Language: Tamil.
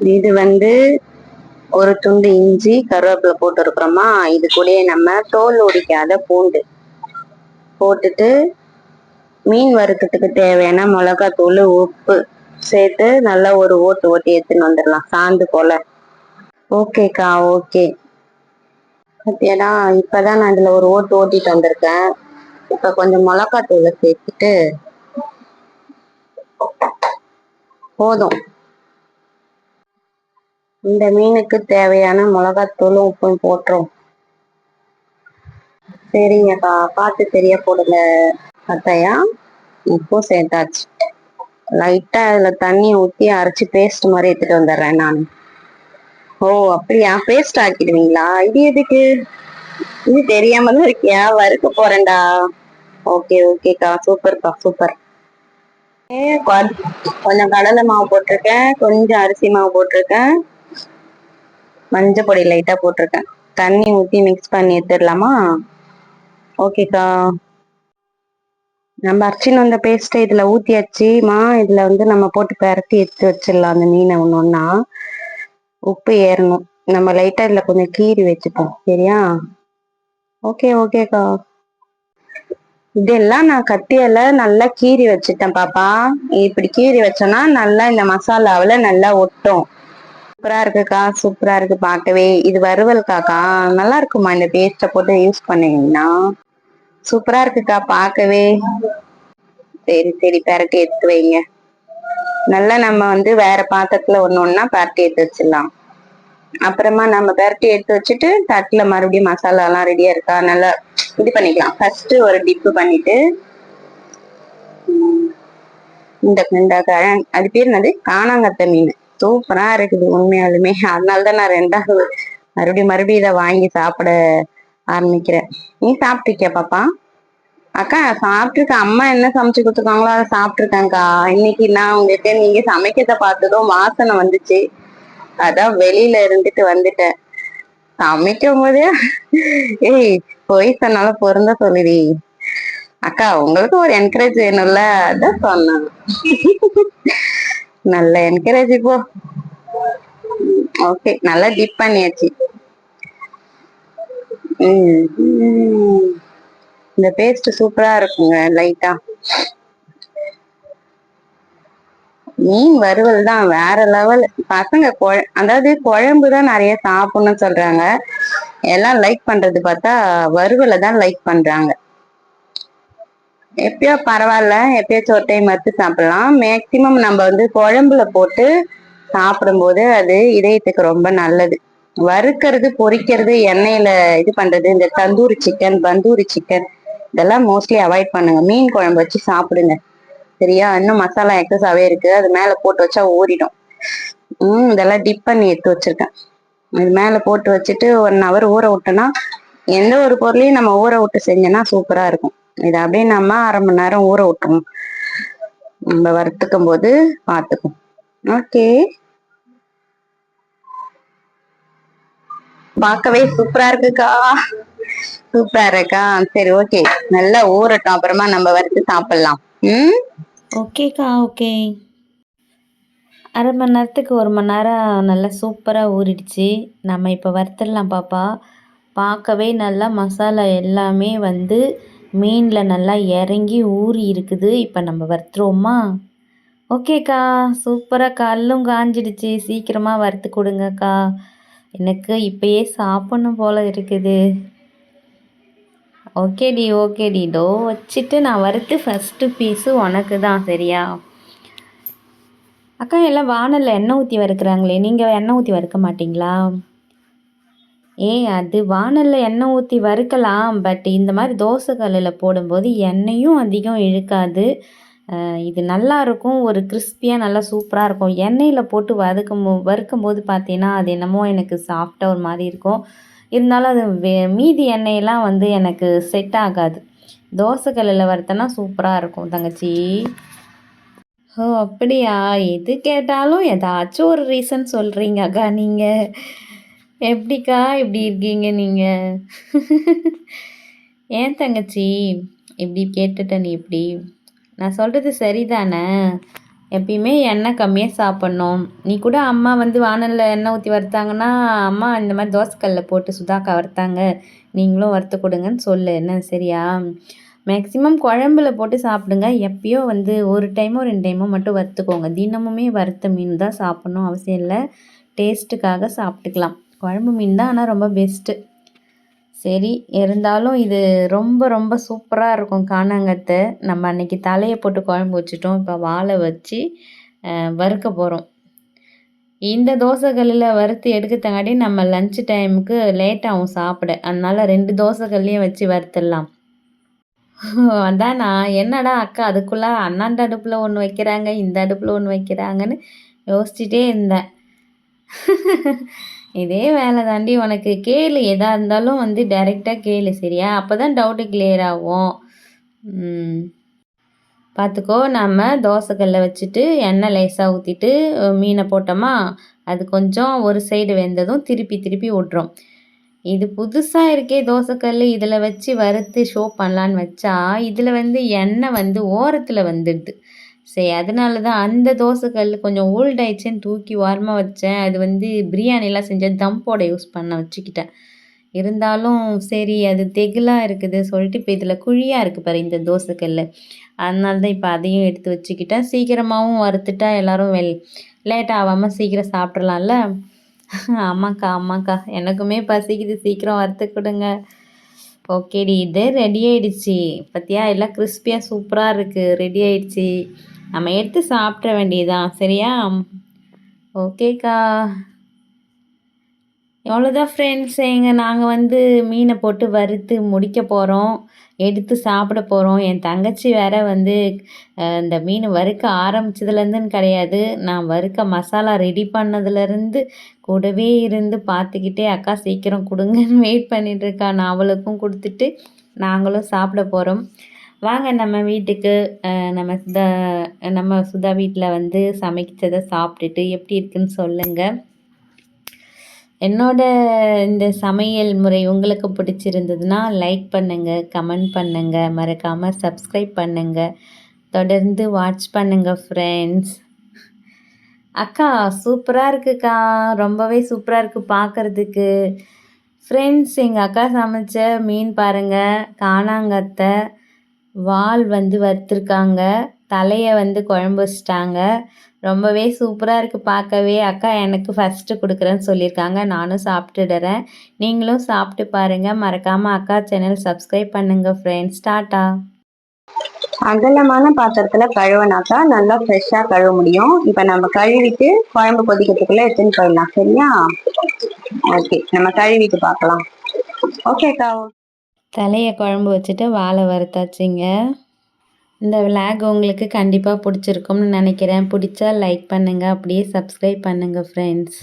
இது வந்து ஒரு துண்டு இஞ்சி கருவேப்பிலை போட்டு இருக்கிறோமா இது கூடயே நம்ம தோல் உடிக்காத பூண்டு போட்டுட்டு மீன் வறுக்கிறதுக்கு தேவையான மிளகாத்தூள் உப்பு சேர்த்து நல்லா ஒரு ஓட்டு ஓட்டி எடுத்துன்னு வந்துடலாம் சாந்து போல. ஓகேக்கா ஓகே. பத்தியாடா இப்போதான் நான் இதில் ஒரு ஓட்டு ஓட்டிட்டு வந்திருக்கேன். இப்போ கொஞ்சம் மிளகாத்தூளை சேர்த்துட்டு போதும். இந்த மீனுக்கு தேவையான மிளகாத்தூளும் உப்பும் போட்டுரும். சரிங்கக்கா பார்த்து தெரிய போடுங்க அத்தையா. உப்பும் சேர்த்தாச்சு. லைட்டாக அதில் தண்ணி ஊற்றி அரைச்சி பேஸ்ட் மாதிரி எடுத்துகிட்டு வந்துடுறேன் நான். ஓ அப்படியா? பேஸ்ட் ஆக்கிடுவீங்களா? இது எதுக்கு? இது தெரியாம தான் இருக்கியா? வறுக்க போறேன்டா. ஓகே ஓகேக்கா சூப்பர்க்கா சூப்பர். ஏ, கொஞ்சம் கடலை மாவு போட்டிருக்கேன். கொஞ்சம் அரிசி மாவு போட்டிருக்கேன். மஞ்சள் பொடி லைட்டா போட்டிருக்கேன். தண்ணி ஊத்தி மிக்ஸ் பண்ணி எடுத்துடலாமா? ஓகேக்கா நம்ம அரைச்சின்னு வந்த பேஸ்ட்டை இதுல ஊற்றியாச்சுமா இதுல வந்து நம்ம போட்டு பரட்டி எடுத்து வச்சிடலாம். அந்த மீனை ஒன்று ஒன்றா உப்பு ஏறணும். நம்ம லைட்டாக இதுல கொஞ்சம் கீறி வச்சுப்போம். சரியா? ஓகே ஓகேக்கா இதெல்லாம் நான் கத்தியால நல்லா கீறி வச்சுட்டேன் பாப்பா. இப்படி கீறி வச்சோம்னா நல்லா இந்த மசாலாவில் நல்லா ஒட்டும். சூப்பரா இருக்குக்கா சூப்பரா இருக்கு. பார்க்கவே இது வறுவல்காக்கா நல்லா இருக்குமா இந்த பேஸ்ட்டை போட்டு யூஸ் பண்ணீங்கன்னா? சூப்பரா இருக்குக்கா பார்க்கவே. சரி சரி பரட்டி எடுத்து வைங்க. நல்லா நம்ம வந்து வேற பாத்திரத்துல ஒண்ணு ஒன்னா பரட்டி எடுத்து வச்சிடலாம். அப்புறமா நம்ம பரட்டி எடுத்து வச்சுட்டு தட்டுல மறுபடியும் மசாலா எல்லாம் ரெடியா இருக்கா? நல்லா இது பண்ணிக்கலாம். ஃபர்ஸ்ட் ஒரு டிப்பு பண்ணிட்டு இந்த கழ- அது பேர் என்னது? காணாங்கத்த மீன். சூப்பரா இருக்குது உண்மையாலுமே. அதனாலதான் நான் ரெண்டாவது மறுபடியும் மறுபடியும் இதை வாங்கி சாப்பிட ஆரம்பிக்கிறேன். நீ சாப்பிட்டிருக்கியா பாப்பா? அக்கா சாப்பிட்டுருக்கேன். அம்மா என்ன சமைச்சு கொடுத்துருக்காங்களோ அதை சாப்பிட்டுருக்கேன்க்கா. இன்னைக்கு நான் உங்களுக்கு நீங்க சமைக்கிறத பார்த்ததும் வாசனை வந்துச்சு. அதான் வெளியில இருந்துட்டு வந்துட்டேன். சமைக்கும் போதே ஏய் பொய் சொன்னாலும் பொருந்த சொல்லுடி. அக்கா உங்களுக்கு ஒரு என்கரேஜ் வேணும்ல? அதான் சொன்னேன் நல்ல என்கரேஜ் இப்போ ஓகே நல்லா டிப் பண்ணியாச்சு. இந்த பேஸ்ட் சூப்பரா இருக்குங்க லைட்டா மீன் வறுவல் தான் வேற லெவல் பசங்க அதாவது குழம்பு தான் நிறைய சாப்பிடணும்னு சொல்றாங்க. எல்லாம் லைக் பண்றது பார்த்தா வறுவலை தான் லைக் பண்றாங்க. எப்பயோ பரவாயில்ல. எப்பயாச்சும் ஒரு டைம் வறுத்து சாப்பிடலாம். மேக்சிமம் நம்ம வந்து குழம்புல போட்டு சாப்பிடும்போது அது இதயத்துக்கு ரொம்ப நல்லது. வறுக்கிறது பொரிக்கிறது எண்ணெயில இது பண்றது இந்த தந்தூரி சிக்கன் பந்தூரி சிக்கன் இதெல்லாம் மோஸ்ட்லி அவாய்ட் பண்ணுங்க. மீன் குழம்பு வச்சு சாப்பிடுங்க. சரியா? இன்னும் மசாலா எக்ஸஸாவே இருக்கு. அது மேல போட்டு வச்சா ஊறிடும். உம் இதெல்லாம் டிப் பண்ணி எடுத்து வச்சிருக்கேன். இது மேல போட்டு வச்சுட்டு ஒன் ஹவர் ஊற விட்டோம்னா எந்த ஒரு பொருளையும் நம்ம ஊற விட்டு செஞ்சோம்னா சூப்பரா இருக்கும். இதை அப்படியே நம்ம அரை மணி நேரம் ஊற விட்டுருவோம். நம்ம வறுத்துக்கும் போது பார்த்துக்கும் ஓகே பார்க்கவே சூப்பரா இருக்குக்கா. சூப்பரா இருக்கா? சரி ஓகே நல்லா ஊறட்டும். அப்புறமா நம்ம வறுத்து சாப்பிடலாம். ம்? ஓகேக்கா ஓகே அரை மணி நேரத்துக்கு ஒரு மணி நேரம் நல்லா சூப்பராக ஊறிடுச்சு. நம்ம இப்போ வறுத்துடலாம் பாப்பா. பார்க்கவே நல்லா மசாலா எல்லாமே வந்து மீனில் நல்லா இறங்கி ஊறி இருக்குது. இப்போ நம்ம வறுத்துருவோமா? ஓகேக்கா சூப்பராக கல்லும் காஞ்சிடுச்சு. சீக்கிரமாக வறுத்து கொடுங்கக்கா. எனக்கு இப்பயே சாப்பிடணும் போல் இருக்குது. ஓகேடி ஓகேடி. டோ வச்சுட்டு நான் வறுத்து ஃபஸ்ட்டு பீஸு உனக்கு தான் சரியா? அக்கா எல்லாம் வானலில் எண்ணெய் ஊற்றி வறுக்கிறாங்களே. நீங்கள் எண்ணெய் ஊற்றி வறுக்க மாட்டிங்களா? ஏய் அது வானலில் எண்ணெய் ஊற்றி வறுக்கலாம் பட் இந்த மாதிரி தோசை கல்லில் போடும்போது எண்ணெயும் அதிகம் இழுக்காது. இது நல்லா இருக்கும் ஒரு கிறிஸ்பியாக நல்லா சூப்பராக இருக்கும். எண்ணெயில் போட்டு வதக்கும் வறுக்கும் போது பார்த்தீங்கன்னா அது என்னமோ எனக்கு சாஃப்டாக ஒரு மாதிரி இருக்கும். இருந்தாலும் அது வே மீதி எண்ணெயெல்லாம் வந்து எனக்கு செட் ஆகாது. தோசை கல்லில் வறுத்தனா சூப்பராக இருக்கும் தங்கச்சி. ஓ அப்படியா? எது கேட்டாலும் ஏதாச்சும் ஒரு ரீசன் சொல்கிறீங்க அக்கா நீங்கள் எப்படிக்கா இப்படி இருக்கீங்க நீங்கள் ஏன் தங்கச்சி? இப்படி கேட்டுட்ட நீ இப்படி? நான் சொல்கிறது சரிதானே? எப்பயுமே எண்ணெய் கம்மியாக சாப்பிட்ணும். நீ கூட அம்மா வந்து வானலில் எண்ணெய் ஊற்றி வறுத்தாங்கன்னா அம்மா இந்த மாதிரி தோசைக்கல்ல போட்டு சுதாக்கா வறுத்தாங்க. நீங்களும் வறுத்து கொடுங்கன்னு சொல்லு. என்ன சரியா? மேக்ஸிமம் குழம்புல போட்டு சாப்பிடுங்க. எப்பயோ வந்து ஒரு டைமோ ரெண்டு டைமோ மட்டும் வறுத்துக்கோங்க. தினமுமே வறுத்த மீன் தான் சாப்பிட்ணும். அவசியம் இல்லை. டேஸ்ட்டுக்காக சாப்பிட்டுக்கலாம். குழம்பு மீன் தான் ஆனால் ரொம்ப பெஸ்ட்டு சரி இருந்தாலும் இது ரொம்ப ரொம்ப சூப்பராக இருக்கும் காணாங்கத்தை நம்ம அன்றைக்கி தலையை போட்டு குழம்பு வச்சுட்டோம். இப்போ வாழை வச்சு வறுக்க போகிறோம் இந்த தோசைகளில் வறுத்து எடுக்கிறதுங்காட்டி நம்ம லஞ்ச் டைமுக்கு லேட் ஆகும் சாப்பிட. அதனால் ரெண்டு தோசைகள்லையும் வச்சு வறுத்துடலாம். அதான் நான் என்னடா அக்கா அதுக்குள்ளே அண்ணாண்ட அடுப்பில் ஒன்று வைக்கிறாங்க இந்த அடுப்பில் ஒன்று வைக்கிறாங்கன்னு யோசிச்சுட்டே இருந்தேன். இதே வேலை தாண்டி உனக்கு கேளு எதாக இருந்தாலும் வந்து டைரெக்டாக கேளு சரியா? அப்போ தான் டவுட்டு கிளியர் ஆகும் பார்த்துக்கோ நம்ம தோசைக்கல்ல வச்சுட்டு எண்ணெய் லேசாக ஊற்றிட்டு மீனை போட்டோமா அது கொஞ்சம் ஒரு சைடு வெந்ததும் திருப்பி திருப்பி விட்றோம் இது புதுசாக இருக்கே தோசைக்கல் இதில் வச்சு வறுத்து ஷோ பண்ணலான்னு வச்சா இதில் வந்து எண்ணெய் வந்து ஓரத்தில் வந்துடுது. சரி அதனால தான் அந்த தோசைக்கல் கொஞ்சம் ஓல்ட் ஆயிடுச்சுன்னு தூக்கி ஓரமாக வச்சேன். அது வந்து பிரியாணிலாம் செஞ்ச தம்போட யூஸ் பண்ண வச்சுக்கிட்டேன். இருந்தாலும் சரி அது தெகிலாக இருக்குது சொல்லிட்டு இப்போ இதில் குழியாக இருக்குது பாரு இந்த தோசைக்கல் அதனால தான் இப்போ அதையும் எடுத்து வச்சுக்கிட்டேன். சீக்கிரமாகவும் வறுத்துட்டா எல்லோரும் வெல் லேட் ஆகாமல் சீக்கிரம் சாப்பிட்றலாம்ல ஆமாக்கா ஆமாக்கா எனக்குமே பசிக்குது. சீக்கிரம் வறுத்து கொடுங்க. ஓகேடி இது ரெடி ஆயிடுச்சு. பார்த்தியா எல்லாம் கிறிஸ்பியாக சூப்பராக இருக்குது ரெடி ஆயிடுச்சு. நம்ம எடுத்து சாப்பிட வேண்டியதுதான். சரியா? ஓகேக்கா எவ்வளோதான் ஃப்ரெண்ட்ஸ் எங்கள் நாங்கள் வந்து மீனை போட்டு வறுத்து முடிக்க போகிறோம் எடுத்து சாப்பிட போகிறோம் என் தங்கச்சி வேற வந்து இந்த மீன் வறுக்க ஆரம்பிச்சதுலேருந்துன்னு கிடையாது. நான் வறுக்க மசாலா ரெடி பண்ணதுலேருந்து கூடவே இருந்து பார்த்துக்கிட்டே அக்கா சீக்கிரம் கொடுங்கன்னு வெயிட் பண்ணிகிட்ருக்கா நான் அவளுக்கும் கொடுத்துட்டு நாங்களும் சாப்பிட போகிறோம் வாங்க நம்ம வீட்டுக்கு நம்ம சுதா நம்ம சுதா வீட்டில் வந்து சமைச்சதை சாப்பிட்டுட்டு எப்படி இருக்குன்னு சொல்லுங்கள் என்னோட இந்த சமையல் முறை உங்களுக்கு பிடிச்சிருந்ததுன்னா லைக் பண்ணுங்கள் கமெண்ட் பண்ணுங்கள் மறக்காமல் சப்ஸ்கிரைப் பண்ணுங்கள் தொடர்ந்து வாட்ச் பண்ணுங்கள் ஃப்ரெண்ட்ஸ் அக்கா சூப்பராக இருக்குக்கா. ரொம்பவே சூப்பராக இருக்குது பார்க்குறதுக்கு ஃப்ரெண்ட்ஸ் எங்கள் அக்கா சமைச்ச மீன் பாருங்கள் காணாங்கத்தை வால் வந்து வறுத்துருக்காங்க. தலையை வந்து குழம்பு வச்சிட்டாங்க. ரொம்பவே சூப்பராக இருக்குது பார்க்கவே. அக்கா எனக்கு ஃபஸ்ட்டு கொடுக்குறேன்னு சொல்லியிருக்காங்க. நானும் சாப்பிட்டுடுறேன். நீங்களும் சாப்பிட்டு பாருங்கள் மறக்காமல் அக்கா சேனல் சப்ஸ்கிரைப் பண்ணுங்கள் ஃப்ரெண்ட்ஸ் டாட்டா. அகலமான பாத்திரத்துல கழுவினாக்கா நல்லா ஃப்ரெஷ்ஷா கழுவ முடியும். இப்ப நம்ம கழுவிட்டு குழம்பு கொதிக்கிறதுக்குள்ள எடுத்துன்னு போயிடலாம். சரியா? ஓகே. நம்ம கழுவிட்டு பார்க்கலாம். ஓகேக்கா தலையை குழம்பு வச்சுட்டு வாழை வறுத்தாச்சுங்க. இந்த விளாக் உங்களுக்கு கண்டிப்பாக பிடிச்சிருக்கும்னு நினைக்கிறேன். பிடிச்சா லைக் பண்ணுங்கள் அப்படியே சப்ஸ்கிரைப் பண்ணுங்கள் ஃப்ரெண்ட்ஸ்